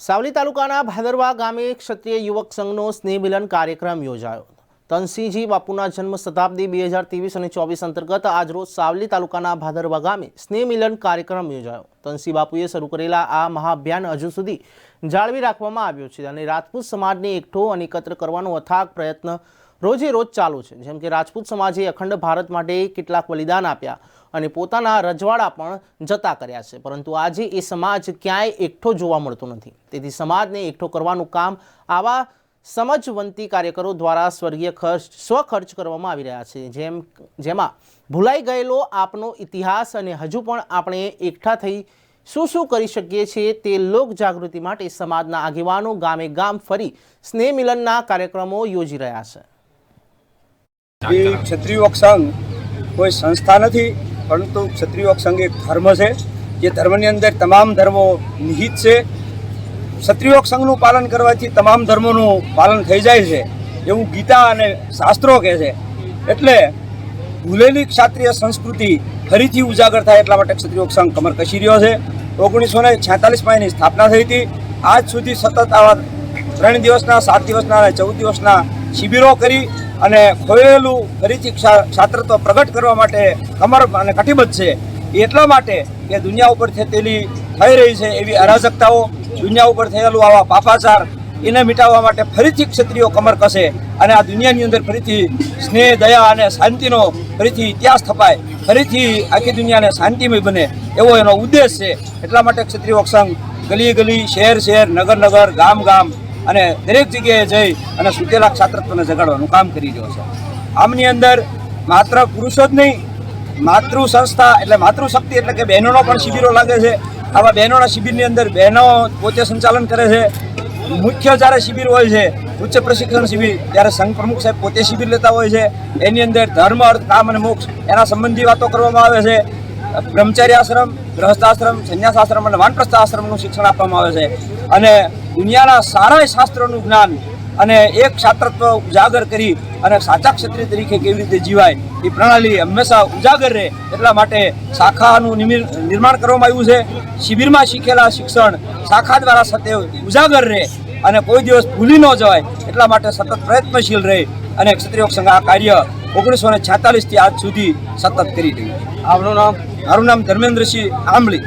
સાવલી તાલુકાના ભાદરવા ગામે ક્ષત્રિય યુવક સંઘનો સ્નેહ મિલન કાર્યક્રમ યોજાયો તનસિંહજી બાપુના જન્મ શતાબ્દી બે હજાર ત્રેવીસ અને ચોવીસ અંતર્ગત આજરોજ સાવલી તાલુકાના ભાદરવા ગામે સ્નેહ મિલન કાર્યક્રમ યોજાયો. તનસિંહ બાપુએ શરૂ કરેલા આ મહાઅભિયાન હજુ સુધી જાળવી રાખવામાં આવ્યો છે અને રાજપૂત સમાજને એકઠો અને એકત્ર કરવાનો અથાગ પ્રયત્ન રોજે રોજ ચાલુ છે. જેમ કે રાજપૂત સમાજે અખંડ ભારત માટે કેટલાક બલિદાન આપ્યા અને પોતાના રજવાડા પણ જતા કર્યા છે. પરંતુ આજે એ સમાજ ક્યાંય એકઠો જોવા મળતો નથી. તેથી સમાજને એકઠો કરવાનું કામ આવા સમજવંતી કાર્યકરો દ્વારા સ્વર્ગીય ખર્ચ, સ્વખર્ચ કરવામાં આવી રહ્યા છે. જેમ, જેમાં ભૂલાઈ ગયેલો આપનો ઇતિહાસ અને હજુ પણ આપણે એકઠા થઈ શું શું કરી શકીએ છીએ તે લોક જાગૃતિ માટે સમાજના આગેવાનો ગામે ગામ ફરી સ્નેહ મિલનના કાર્યક્રમો યોજી રહ્યા છે. એ ક્ષત્રિય સંઘ કોઈ સંસ્થા નથી, પરંતુ ક્ષત્રિય સંઘ એક ધર્મ છે. જે ધર્મની અંદર તમામ ધર્મો નિહિત છે. ક્ષત્રિય સંઘનું પાલન કરવાથી તમામ ધર્મોનું પાલન થઈ જાય છે. એવું ગીતા અને શાસ્ત્રો કહે છે. એટલે ભૂલેલી ક્ષત્રિય સંસ્કૃતિ ફરીથી ઉજાગર થાય એટલા માટે ક્ષત્રિય સંઘ કમર કસી રહ્યો છે. ઓગણીસો ને છેતાલીસમાં એની સ્થાપના થઈ હતી. આજ સુધી સતત આવા ત્રણ દિવસના, સાત દિવસના અને ચૌદ દિવસના શિબિરો કરી અને ખોયેલું ફરીથી ક્ષાત્રત્વ પ્રગટ કરવા માટે કમર અને કટિબદ્ધ છે. એ એટલા માટે કે દુનિયા ઉપર થયેલી થઈ રહી છે એવી અરાજકતાઓ, દુનિયા ઉપર થયેલું આવા પાપાચાર, એને મિટાવવા માટે ફરીથી ક્ષત્રિયો કમર કસે અને આ દુનિયાની અંદર ફરીથી સ્નેહ, દયા અને શાંતિનો ફરીથી ઇતિહાસ થપાય ફરીથી આખી દુનિયાને શાંતિમય બને એવો એનો ઉદ્દેશ છે. એટલા માટે ક્ષત્રિય સંઘ ગલી ગલી, શહેર શહેર, નગર નગર, ગામ ગામ અને દરેક જગ્યાએ જઈ અને સુતેલા ક્ષાત્રત્વને જગાડવાનું કામ કરી રહ્યો છે. આમની અંદર માત્ર પુરુષો જ નહીં, માતૃ સંસ્થા એટલે માતૃશક્તિ એટલે કે બહેનોનો પણ શિબિરો લાગે છે. આવા બહેનોના શિબિરની અંદર બહેનો પોતે સંચાલન કરે છે. મુખ્ય જ્યારે શિબિર હોય છે, ઉચ્ચ પ્રશિક્ષણ શિબિર, ત્યારે સંઘ પ્રમુખ સાહેબ પોતે શિબિર લેતા હોય છે. એની અંદર ધર્મ, અર્થ, કામ અને મોક્ષ એના સંબંધી વાતો કરવામાં આવે છે. બ્રહ્મચારી આશ્રમ ગ્રહસ્થ આશ્રમ સંન્યાસ આશ્રમ અને વાનપ્રસ્થાશ્રમનું શિક્ષણ આપવામાં આવે છે. અને દુનિયાના સારા શાસ્ત્રોનું જ્ઞાન અને એક ક્ષાત્રત્વ ઉજાગર કરી અને સાચા ક્ષત્રિય તરીકે કેવી રીતે જીવાય એ પ્રણાલી હંમેશા ઉજાગર રહે એટલા માટે શાખાનું નિર્માણ કરવામાં આવ્યું છે. શિબિરમાં શીખેલા શિક્ષણ શાખા દ્વારા સતત ઉજાગર રહે અને કોઈ દિવસ ભૂલી ન જવાય એટલા માટે સતત પ્રયત્નશીલ રહે અને ક્ષત્રિય સંઘ આ કાર્ય ઓગણીસો ને છેતાલીસથી આજ સુધી સતત કરી રહ્યું છે. આપણું નામ? મારું નામ ધર્મેન્દ્રસિંહ આંબલી.